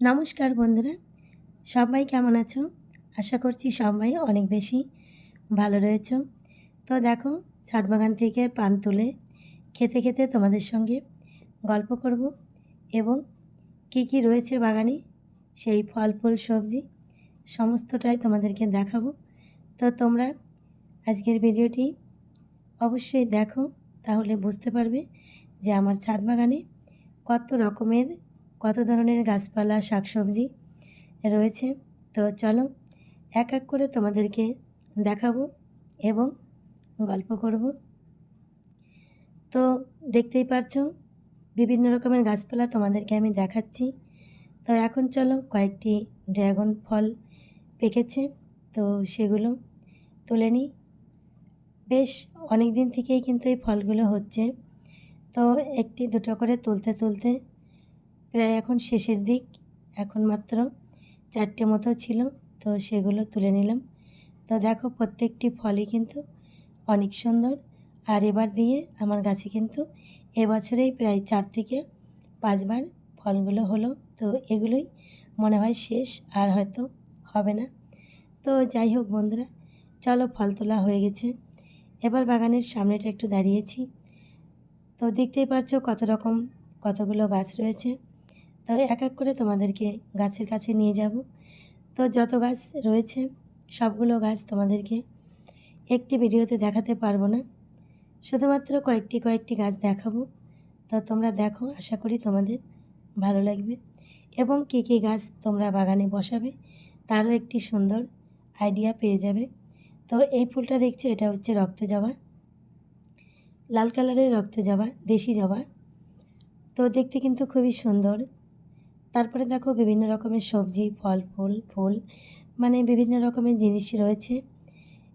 নমস্কার বন্ধুরা। সবাই কেমন আছো? আশা করছি সবাই অনেক বেশি ভালো রয়েছো। তো দেখো ছাদ বাগান থেকে পান তুলে খেতে খেতে তোমাদের সঙ্গে গল্প করব এবং কি কি রয়েছে বাগানে, সেই ফল ফুল সবজি সমস্তটাই তোমাদেরকে দেখাবো। তো তোমরা আজকের ভিডিওটি অবশ্যই দেখো, তাহলে বুঝতে পারবে যে আমার ছাদ বাগানে কত রকমের কত ধরনের গাছপালা, শাকসবজি রয়েছে? তো চলো এক এক করে তোমাদেরকে দেখাবো এবং গল্প করব। তো দেখতেই পারছ, বিভিন্ন রকমের গাছপালা তোমাদেরকে আমি দেখাচ্ছি। তো এখন চলো কয়েকটি ড্রাগন ফল পেকেছে, তো সেগুলো তুলে নিই। বেশ অনেক দিন থেকেই কিন্তু এই ফলগুলো হচ্ছে। তো একটি দুটো করে তুলতে তুলতে প্রায় এখন শেষের দিক, এখন মাত্র চারটে মতো ছিল, তো সেগুলো তুলে নিলাম। তো দেখো প্রত্যেকটি ফলই কিন্তু অনেক সুন্দর। আর এবার দিয়ে আমার গাছে কিন্তু এবছরেই প্রায় চার থেকে পাঁচবার ফলগুলো হলো, তো এগুলোই মনে হয় শেষ আর হয়তো হবে না। তো যাই হোক বন্ধুরা, চলো ফল তোলা হয়ে গেছে। এবার বাগানের সামনেটা একটু দাঁড়িয়েছি। তো দেখতেই পারছ কত রকম কতগুলো গাছ রয়েছে। তো এক এক করে তোমাদেরকে গাছের কাছে নিয়ে যাব। তো যত গাছ রয়েছে, সবগুলো গাছ তোমাদেরকে একটি ভিডিওতে দেখাতে পারব না। শুধুমাত্র কয়েকটি কয়েকটি গাছ দেখাবো। তো তোমরা দেখো, আশা করি তোমাদের ভালো লাগবে। এবং কী কী গাছ তোমরা বাগানে বসাবে, তারও একটি সুন্দর আইডিয়া পেয়ে যাবে। তো এই ফুলটা দেখছ, এটা হচ্ছে রক্ত জবা। লাল কালারের রক্ত জবা, দেশি জবা। তো দেখতে কিন্তু খুবই সুন্দর। তারপরে দেখো বিভিন্ন রকমের সবজি, ফল, ফুল ফুল মানে বিভিন্ন রকমের জিনিস রয়েছে।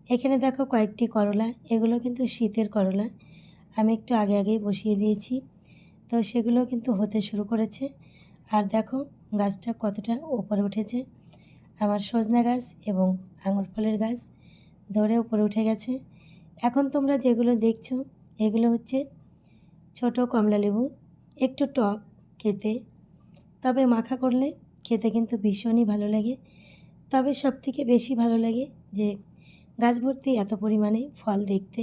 এখানে দেখো কয়েকটি করলা, এগুলো কিন্তু শীতের করলা। আমি একটু আগে আগেই বসিয়ে দিয়েছি। তো সেগুলো কিন্তু হতে শুরু করেছে। আর দেখো গাছটা কতটা উপরে উঠেছে। আমার সজনা গাছ এবং আঙুর ফলের গাছ ধরে উপরে উঠে গেছে। এখন তোমরা যেগুলো দেখছ, এগুলো হচ্ছে ছোট কমলা লেবু একটু টক খেতে তবে মাখা করলে খেতে কিন্তু ভীষণই ভালো লাগে। তবে সব থেকে বেশি ভালো লাগে যে গাছ ভর্তি এত পরিমাণে ফল দেখতে।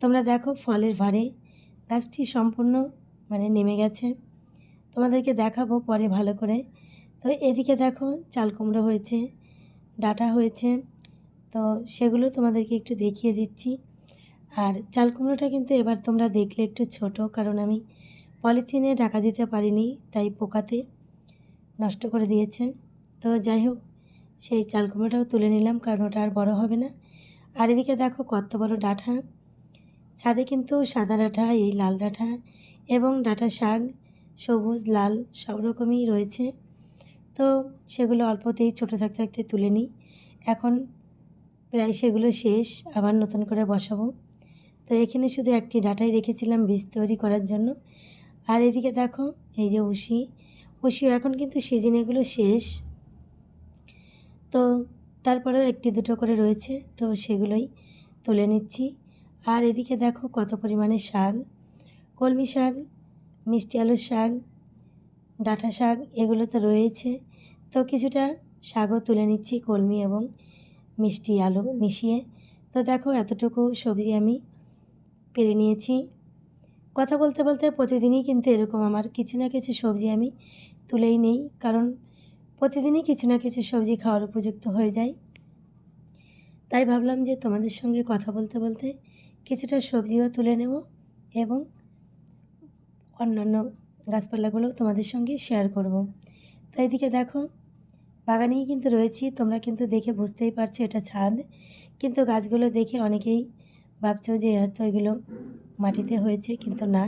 তোমরা দেখো ফলের ভারে গাছটি সম্পূর্ণ মানে নেমে গেছে। তোমাদেরকে দেখাবো পরে ভালো করে। তো এদিকে দেখো চাল কুমড়ো হয়েছে, ডাটা হয়েছে। তো সেগুলো তোমাদেরকে একটু দেখিয়ে দিচ্ছি। আর চাল কুমড়োটা কিন্তু এবার তোমরা দেখলে একটু ছোট, কারণ আমি পলিথিনে ঢাকা দিতে পারিনি, তাই পোকাতে। নষ্ট করে দিয়েছে তো যাই হোক, সেই চাল কুমড়োটাও তুলে নিলাম, কারণ ওটা আর বড়ো হবে না। আর এদিকে দেখো কত বড় ডাঁটা ছাদে কিন্তু সাদা ডাঁটা এই লাল ডাঁটা এবং ডাঁটা শাক, সবুজ, লাল, সব রকমই রয়েছে। তো সেগুলো অল্পতেই ছোটো থাকতে থাকতে তুলে নিই। এখন প্রায় সেগুলো শেষ, আবার নতুন করে বসাবো। তো এখানে শুধু একটি ডাটাই রেখেছিলাম বীজ তৈরি করার জন্য। আর এদিকে দেখো, এই যে উশি উশিও এখন কিন্তু সিজন এগুলো শেষ। তো তারপরেও একটি দুটো করে রয়েছে, তো সেগুলোই তুলে নিচ্ছি। আর এদিকে দেখো কত পরিমাণে শাক। কলমি শাক, মিষ্টি আলুর শাক, ডাঁটা শাক, এগুলো তো রয়েছে। তো কিছুটা শাকও তুলে নিচ্ছি কলমি এবং মিষ্টি আলু মিশিয়ে। তো দেখো এতটুকু সবজি আমি পেরে নিয়েছি। কথা বলতে বলতে প্রতিদিনই কিন্তু এরকম আমার কিছু না কিছু সবজি আমি তুলেই নেই, কারণ প্রতিদিনই কিছু না কিছু সবজি খাওয়ার উপযুক্ত হয়ে যায়। তাই ভাবলাম যে তোমাদের সঙ্গে কথা বলতে বলতে কিছুটা সবজিও তুলে নেব এবং অন্যান্য গাছপালাগুলো তোমাদের সঙ্গে শেয়ার করব। তো এদিকে দেখো, বাগানেই কিন্তু রয়েছি, তোমরা কিন্তু দেখে বুঝতেই পারছ এটা ছাদ। কিন্তু গাছগুলো দেখে অনেকেই ভাবছ যে হয়তো এগুলো মাটিতে হয়েছে, কিন্তু না।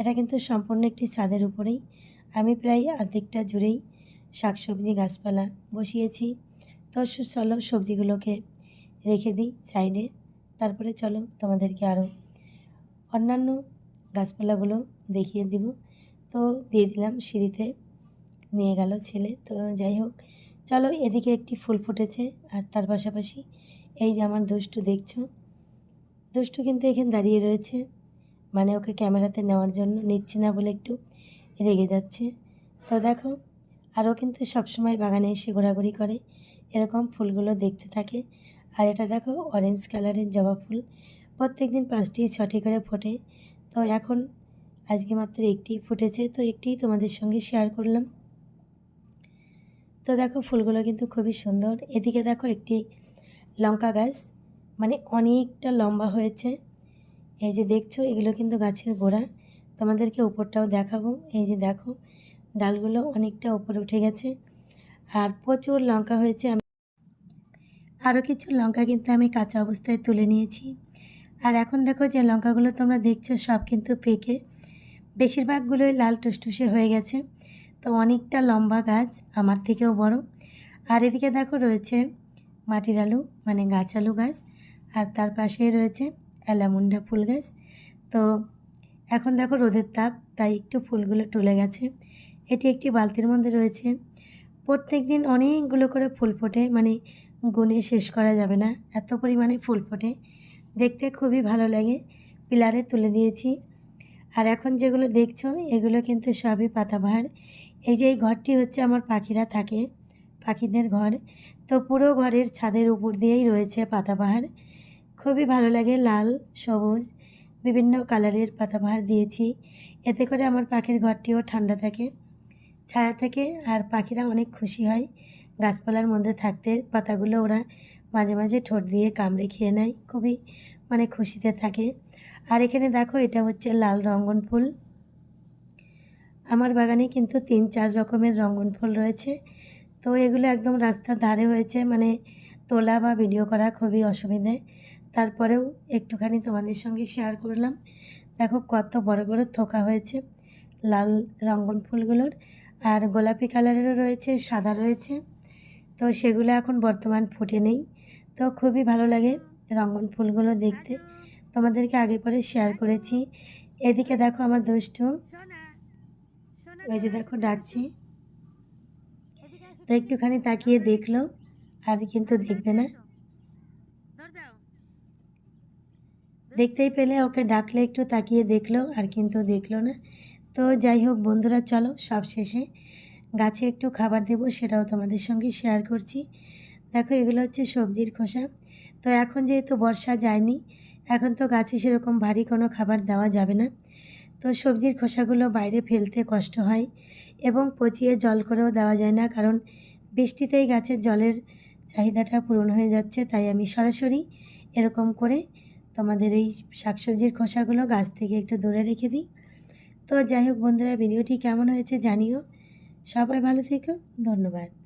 এটা কিন্তু সম্পূর্ণ একটি ছাদের উপরেই। আমি প্রায় অর্ধেকটা জুড়েই শাকসবজি গাছপালা বসিয়েছি। তো চলো সবজিগুলোকে রেখে দিই সাইডে। তারপরে চলো তোমাদেরকে আরও অন্যান্য গাছপালাগুলো দেখিয়ে দিব। তো দিয়ে দিলাম সিঁড়িতে, নিয়ে গেল ছেলে। তো যাই হোক, চলো এদিকে একটি ফুল ফুটেছে আর তার পাশাপাশি এই যে আমার দুষ্টু দেখছ। দুষ্টু কিন্তু এখানে দাঁড়িয়ে রয়েছে। মানে ওকে ক্যামেরাতে নেওয়ার জন্য নিচ্ছে না বলে একটু রেগে যাচ্ছে। তো দেখো, আরও কিন্তু সবসময় বাগানে এসে ঘোরাঘুরি করে। এরকম ফুলগুলো দেখতে থাকে। আর এটা দেখো অরেঞ্জ কালারের জবা ফুল। প্রত্যেক দিন পাঁচটি ছটি করে ফোটে। তো এখন আজকে মাত্র একটি ফুটেছে, তো একটিই তোমাদের সঙ্গে শেয়ার করলাম। তো দেখো, ফুলগুলো কিন্তু খুবই সুন্দর। এদিকে দেখো একটি লঙ্কা গাছ মানে অনেকটা লম্বা হয়েছে। এই যে দেখছ, এগুলো কিন্তু গাছের গোড়া। তোমাদেরকে উপরটাও দেখাবো। এই যে দেখো, ডালগুলো অনেকটা উপরে উঠে গেছে। আর প্রচুর লঙ্কা হয়েছে আমি আরও কিছু লঙ্কা কিন্তু আমি কাঁচা অবস্থায় তুলে নিয়েছি। আর এখন দেখো যে লঙ্কাগুলো তোমরা দেখছ সব কিন্তু পেকে। বেশিরভাগগুলোই লাল টুসটুসে হয়ে গেছে। তো অনেকটা লম্বা গাছ আমার থেকেও বড়। আর এদিকে দেখো রয়েছে মাটির আলু মানে গাছ আলু গাছ। আর তার পাশেই রয়েছে অ্যালামুন্ডা ফুল গাছ। তো এখন দেখো রোদের তাপ, তাই একটু ফুলগুলো টুলে গেছে। এটি একটি বালতির মধ্যে রয়েছে। প্রত্যেক দিন অনেকগুলো করে ফুল ফোটে মানে গুনে শেষ করা যাবে না, এত পরিমাণে ফুল ফোটে। দেখতে খুবই ভালো লাগে, পিলারে তুলে দিয়েছি। আর এখন যেগুলো দেখছ, এগুলো কিন্তু সবই পাতাবাহার। এই যে এই ঘরটি হচ্ছে আমার পাখিরা থাকে, পাখিদের ঘর। তো পুরো ঘরের ছাদের উপর দিয়েই রয়েছে পাতাবাহার। খুবই ভালো লাগে, লাল, সবুজ। বিভিন্ন কালারের পাতাবাহার দিয়েছি। এতে করে আমার পাখির ঘরটিও ঠান্ডা থাকে, ছায়া থাকে আর পাখিরা অনেক খুশি হয়। গাছপালার মধ্যে থাকতে পাতাগুলো ওরা মাঝে মাঝে ঠোঁট দিয়ে কামড়ে খেয়ে নেয়, খুবই মানে খুশিতে থাকে। আর এখানে দেখো, এটা হচ্ছে লাল রঙ্গন ফুল। আমার বাগানে কিন্তু তিন চার রকমের রঙ্গন ফুল রয়েছে। তো এগুলো একদম রাস্তার ধারে হয়েছে মানে তোলা বা ভিডিও করা খুবই অসুবিধে। তারপরেও একটুখানি তোমাদের সঙ্গে শেয়ার করলাম। দেখো কত বড় বড় থোকা হয়েছে, লাল রঙ্গন ফুলগুলোর। আর গোলাপি কালারেরও রয়েছে, সাদা রয়েছে। তো সেগুলো এখন বর্তমান ফুটে নেই। তো খুবই ভালো লাগে রঙ্গন ফুলগুলো দেখতে। তোমাদেরকে আগে পরে শেয়ার করেছি। এদিকে দেখো আমার দুষ্টু। ওই যে দেখো ডাকছি। তো একটুখানি তাকিয়ে দেখল, আর কিন্তু দেখবে না। দেখতেই পেলে, ওকে ডাকলে, একটু তাকিয়ে দেখল, আর কিন্তু দেখল না। তো যাই হোক বন্ধুরা, চলো সব শেষে গাছে একটু খাবার দেবো, সেটাও তোমাদের সঙ্গে শেয়ার করছি। দেখো, এগুলো হচ্ছে সবজির খোসা। তো এখন যেহেতু বর্ষা যায়নি, এখন তো গাছে সেরকম ভারী কোনো খাবার দেওয়া যাবে না। তো সবজির খোসাগুলো বাইরে ফেলতে কষ্ট হয় এবং পচিয়ে জল করেও দেওয়া যায় না, কারণ বৃষ্টিতেই গাছের জলের চাহিদাটা পূরণ হয়ে যাচ্ছে, তাই আমি সরাসরি এরকম করে তোমাদের এই শাকসবজির খোসাগুলো গাছ থেকে একটু দূরে রেখে দিই। তো যাই হোক বন্ধুরা, ভিডিওটি কেমন হয়েছে জানিও। সবাই ভালো থেকো, ধন্যবাদ।